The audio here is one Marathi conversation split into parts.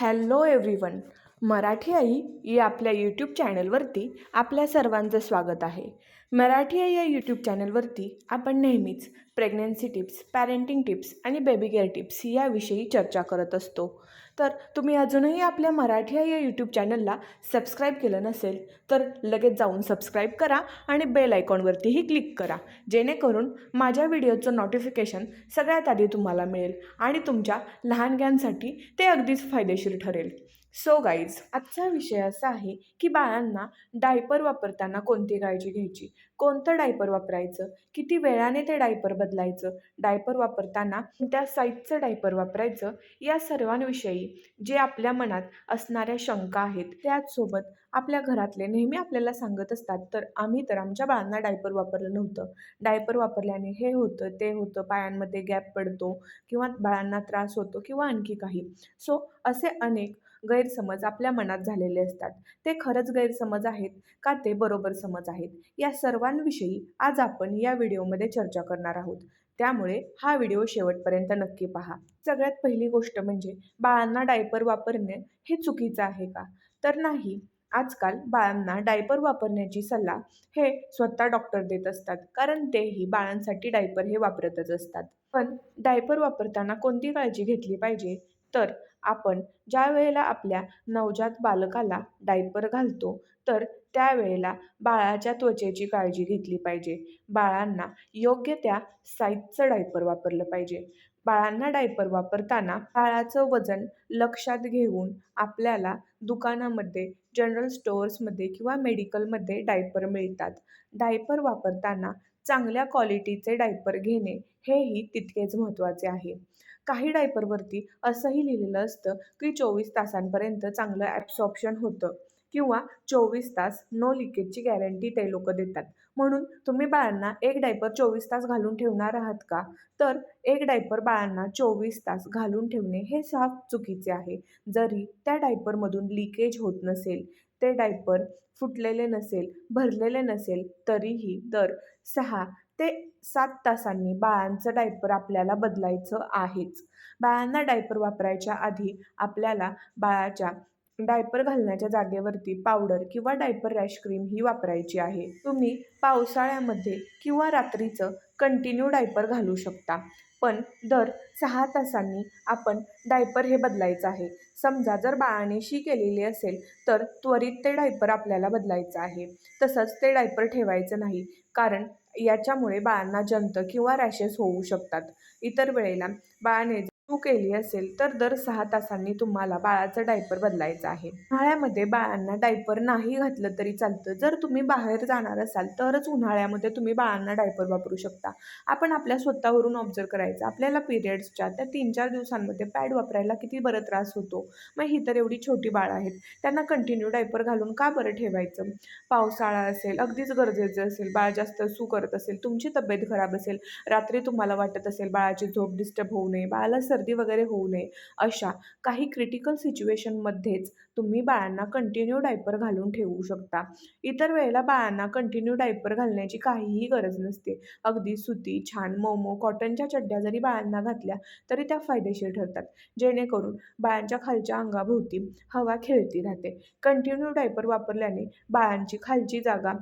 Hello everyone. मराठी आई या आपल्या यूट्यूब चॅनलवरती आपल्या सर्वांचं स्वागत आहे. मराठी आई या यूट्यूब चॅनलवरती आपण नेहमीच प्रेग्नन्सी टिप्स पॅरेंटिंग टिप्स आणि बेबी केअर टिप्स याविषयी चर्चा करत असतो. तर तुम्ही अजूनही आपल्या मराठी या यूट्यूब चॅनलला सबस्क्राईब केलं नसेल तर लगेच जाऊन सबस्क्राईब करा आणि बेल आयकॉनवरतीही क्लिक करा. जेणेकरून माझ्या व्हिडिओचं नोटिफिकेशन सगळ्यात आधी तुम्हाला मिळेल आणि तुमच्या लहानग्यांसाठी ते अगदीच फायदेशीर ठरेल. सो गाईज आजचा विषय असा आहे की बाळांना डायपर वापरताना कोणती काळजी घ्यायची? कोणतं डायपर वापरायचं? किती वेळाने ते डायपर बदलायचं? डायपर वापरताना त्या साईजचं डायपर वापरायचं? या सर्वांविषयी जे आपल्या मनात असणाऱ्या शंका आहेत त्याचसोबत आपल्या घरातले नेहमी आपल्याला सांगत असतात तर आम्ही तर आमच्या बाळांना डायपर वापरलं नव्हतं. डायपर वापरल्याने हे होतं ते होतं पायांमध्ये गॅप पडतो किंवा बाळांना त्रास होतो किंवा आणखी काही. सो असे अनेक गैरसमज आपल्या मनात झालेले असतात. ते खरंच गैरसमज आहेत का ते बरोबर समज आहेत? या सर्वांविषयी आज आपण या व्हिडिओमध्ये चर्चा करणार आहोत. त्यामुळे हा व्हिडिओ शेवटपर्यंत नक्की पहा. सगळ्यात पहिली गोष्ट म्हणजे बाळांना डायपर वापरणे हे चुकीचं आहे का? तर नाही. आजकाल बाळांना डायपर वापरण्याची सल्ला हे स्वतः डॉक्टर देत असतात. कारण तेही बाळांसाठी डायपर हे वापरतच असतात. पण डायपर वापरताना कोणती काळजी घेतली पाहिजे? तर आपण ज्या वेळेला आपल्या नवजात बालकाला डायपर घालतो तर त्यावेळेला बाळाच्या त्वचेची काळजी घेतली पाहिजे. बाळांना योग्य त्या साईजचं डायपर वापरलं पाहिजे. बाळांना डायपर वापरताना बाळाचं वजन लक्षात घेऊन आपल्याला दुकानामध्ये जनरल स्टोअर्समध्ये किंवा मेडिकलमध्ये डायपर मिळतात. डायपर वापरताना चांगल्या क्वालिटीचे डायपर घेणे हेही तितकेच महत्त्वाचे आहे. काही डायपरवरती असंही लिहिलेलं असतं की चोवीस तासांपर्यंत चांगलं ॲब्सॉप्शन होतं किंवा चोवीस तास नो लिकेजची गॅरंटी ते लोक देतात. म्हणून तुम्ही बाळांना एक डायपर चोवीस तास घालून ठेवणार आहात का? तर एक डायपर बाळांना चोवीस तास घालून ठेवणे हे साफ चुकीचे आहे. जरी त्या डायपरमधून लिकेज होत नसेल ते डायपर फुटलेले नसेल भरलेले नसेल तरीही दर सहा ते सात तासांनी बाळांचं डायपर आपल्याला बदलायचं आहेच. बाळांना डायपर वापरायच्या आधी आपल्याला बाळाच्या डायपर घालण्याच्या जागेवरती पावडर किंवा डायपर रॅश क्रीम ही वापरायची आहे. तुम्ही पावसाळ्यामध्ये किंवा रात्रीचं कंटिन्यू डायपर घालू शकता. पण दर सहा तासांनी आपण डायपर हे बदलायचं आहे. समजा जर बाळाने शी केलेली असेल तर त्वरित ते डायपर आपल्याला बदलायचं आहे. तसंच ते डायपर ठेवायचं नाही. कारण याच्यामुळे बाळांना जंत किंवा रॅशेस होऊ शकतात. इतर वेळेला बाळाने तू केली असेल तर दर सहा तासांनी तुम्हाला बाळाचं डायपर बदलायचं आहे. उन्हाळ्यामध्ये बाळांना डायपर नाही घातलं तरी चालतं. जर तुम्ही बाहेर जाणार असाल तरच उन्हाळ्यामध्ये तुम्ही बाळांना डायपर वापरू शकता. आपण आपल्या स्वतःवरून ऑब्झर्व करायचं. आपल्याला पिरियड्सच्या त्या तीन चार दिवसांमध्ये पॅड वापरायला किती बरं त्रास होतो? मग ही तर एवढी छोटी बाळ आहेत. त्यांना कंटिन्यू डायपर घालून का बरं ठेवायचं? पावसाळा असेल अगदीच गरजेचं असेल बाळ जास्त सू करत असेल तुमची तब्येत खराब असेल रात्री तुम्हाला वाटत असेल बाळाची झोप डिस्टर्ब होऊ नये बाळाला सर्दी वगैरे होऊ नये. अशा काही क्रिटिकल सिच्युएशनमध्येच तुम्ही बाळांना कंटिन्यू डायपर घालून ठेवू शकता. इतर वेळेला बाळांना कंटिन्यू डायपर घालण्याची काहीही गरज नसते. अगदी सुती छान मोमो कॉटनच्या चड्ड्या जरी बाळांना घातल्या तरी त्या फायदेशीर ठरतात. जेणेकरून बाळांच्या खालच्या अंगाभोवती हवा खेळती राहते. कंटिन्यू डायपर वापरल्याने बाळांची खालची जागा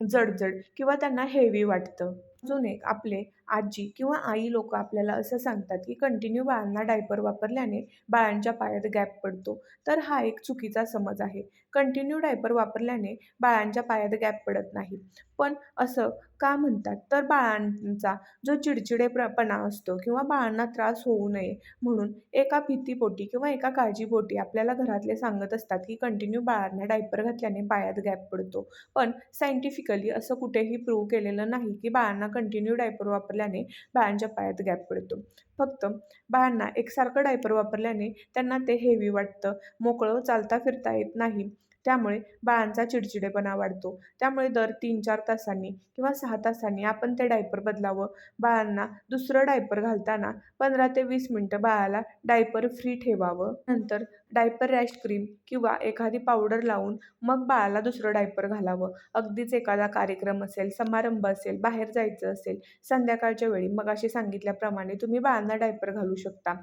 जडजड किंवा त्यांना हेवी वाटतं. अजून एक आपले आजी किंवा आई लोक आपल्याला असं सांगतात की कंटिन्यू बाळांना डायपर वापरल्याने बाळांच्या पायात गॅप पडतो. तर हा एक चुकीचा समज आहे. कंटिन्यू डायपर वापरल्याने बाळांच्या पायात गॅप पडत नाही. पण असं का म्हणतात? तर बाळांचा जो चिडचिडेपणा असतो किंवा बाळांना त्रास होऊ नये म्हणून एका भीतीपोटी किंवा एका काळजीपोटी आपल्याला घरातले सांगत असतात की कंटिन्यू बाळांना डायपर घातल्याने पायात गॅप पडतो. पण सायंटिफिकली असं कुठेही प्रूव्ह केलेलं नाही की बाळांना कंटिन्यू डायपर वापर वापरल्याने बाळांच्या पायात गॅप पडतो. फक्त बाळांना एकसारखं डायपर वापरल्याने त्यांना ते हेवी वाटतं. मोकळं चालता फिरता येत नाही. त्यामुळे बाळांचा चिडचिडेपणा वाढतो. त्यामुळे दर तीन चार तासांनी किंवा सहा तासांनी आपण ते डायपर बदलावं. बाळांना दुसरं डायपर घालताना पंधरा ते वीस मिनटं बाळाला डायपर फ्री ठेवावं. नंतर डायपर रॅश क्रीम किंवा एखादी पावडर लावून मग बाळाला दुसरं डायपर घालावं. अगदीच एखादा कार्यक्रम असेल समारंभ असेल बाहेर जायचं असेल संध्याकाळच्या वेळी मग अशी सांगितल्याप्रमाणे तुम्ही बाळांना डायपर घालू शकता.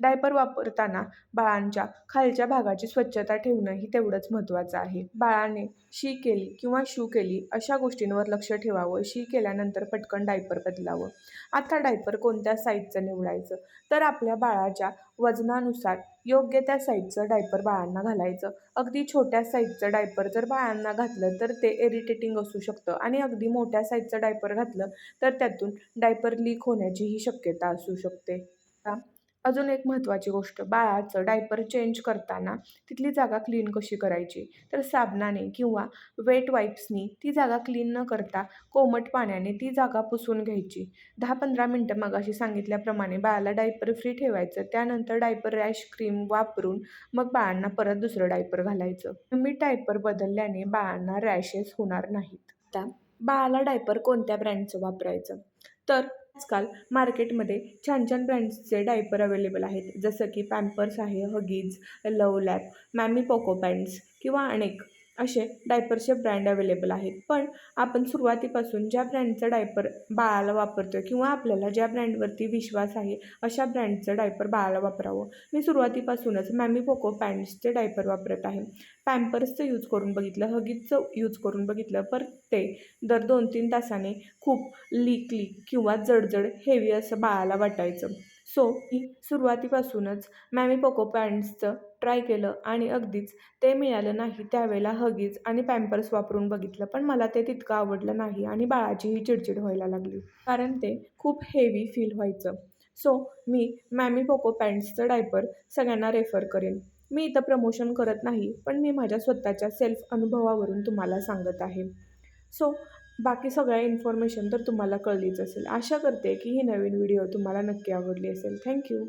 डायपर वापरताना बाळांच्या खालच्या भागाची स्वच्छता ठेवणं ही तेवढंच महत्त्वाचं आहे. बाळाने शी केली किंवा शू केली अशा गोष्टींवर लक्ष ठेवावं. शी केल्यानंतर पटकन डायपर बदलावं. आता डायपर कोणत्या साईजचं निवडायचं? तर आपल्या बाळाच्या वजनानुसार योग्य त्या साईजचं डायपर बाळांना घालायचं. अगदी छोट्या साईजचं डायपर जर बाळांना घातलं तर ते इरिटेटिंग असू शकतं. आणि अगदी मोठ्या साईजचं डायपर घातलं तर त्यातून डायपर लीक होण्याचीही शक्यता असू शकते. आता अजून एक महत्त्वाची गोष्ट बाळाचं डायपर चेंज करताना तिथली जागा क्लीन कशी करायची? तर साबणाने किंवा वेट वाईप्सनी ती जागा क्लीन न करता कोमट पाण्याने ती जागा पुसून घ्यायची. दहा पंधरा मिनटं मगाशी सांगितल्याप्रमाणे बाळाला डायपर फ्री ठेवायचं त्यानंतर डायपर रॅश क्रीम वापरून मग बाळांना परत दुसरं डायपर घालायचं. मी डायपर बदलल्याने बाळांना रॅशेस होणार नाहीत. आता बाळाला डायपर कोणत्या ब्रँडचं वापरायचं? तर आजकाल मार्केटमध्ये छान छान ब्रँड्सचे डायपर अवेलेबल आहेत. जसं की पॅम्पर्स आहे Huggies love lap MamyPoko pants किंवा अनेक. असे डायपरचे ब्रँड अवेलेबल आहेत. पण आपण सुरुवातीपासून ज्या ब्रँडचं डायपर बाळाला वापरतो किंवा आपल्याला ज्या ब्रँडवरती विश्वास आहे अशा ब्रँडचं डायपर बाळाला वापरावं. मी सुरुवातीपासूनच मॅमी पोको पॅन्ट्सचे डायपर वापरत आहे. पॅम्पर्सचं यूज करून बघितलं हगीजचं यूज करून बघितलं पर ते दर दोन तीन तासाने खूप लीक लीक किंवा जडजड हेवी असं बाळाला वाटायचं. सो मी सुरुवातीपासूनच मॅमी पोको पॅन्ट्सचं ट्राय केलं आणि अगदीच ते मिळालं नाही. त्यावेळेला हगीज आणि पॅम्पर्स वापरून बघितलं पण मला ते तितकं आवडलं नाही आणि बाळाचीही चिडचिड व्हायला लागली. कारण ते खूप हेवी फील व्हायचं. सो मी मॅमी पोको पॅन्ट्सचं डायपर सगळ्यांना रेफर करेन. मी इथं प्रमोशन करत नाही पण मी माझ्या स्वतःच्या सेल्फ अनुभवावरून तुम्हाला सांगत आहे. सो बाकी सगळ्या इन्फॉर्मेशन तर तुम्हाला कळलीच असेल. आशा करते की ही नवीन व्हिडिओ तुम्हाला नक्की आवडली असेल. थँक्यू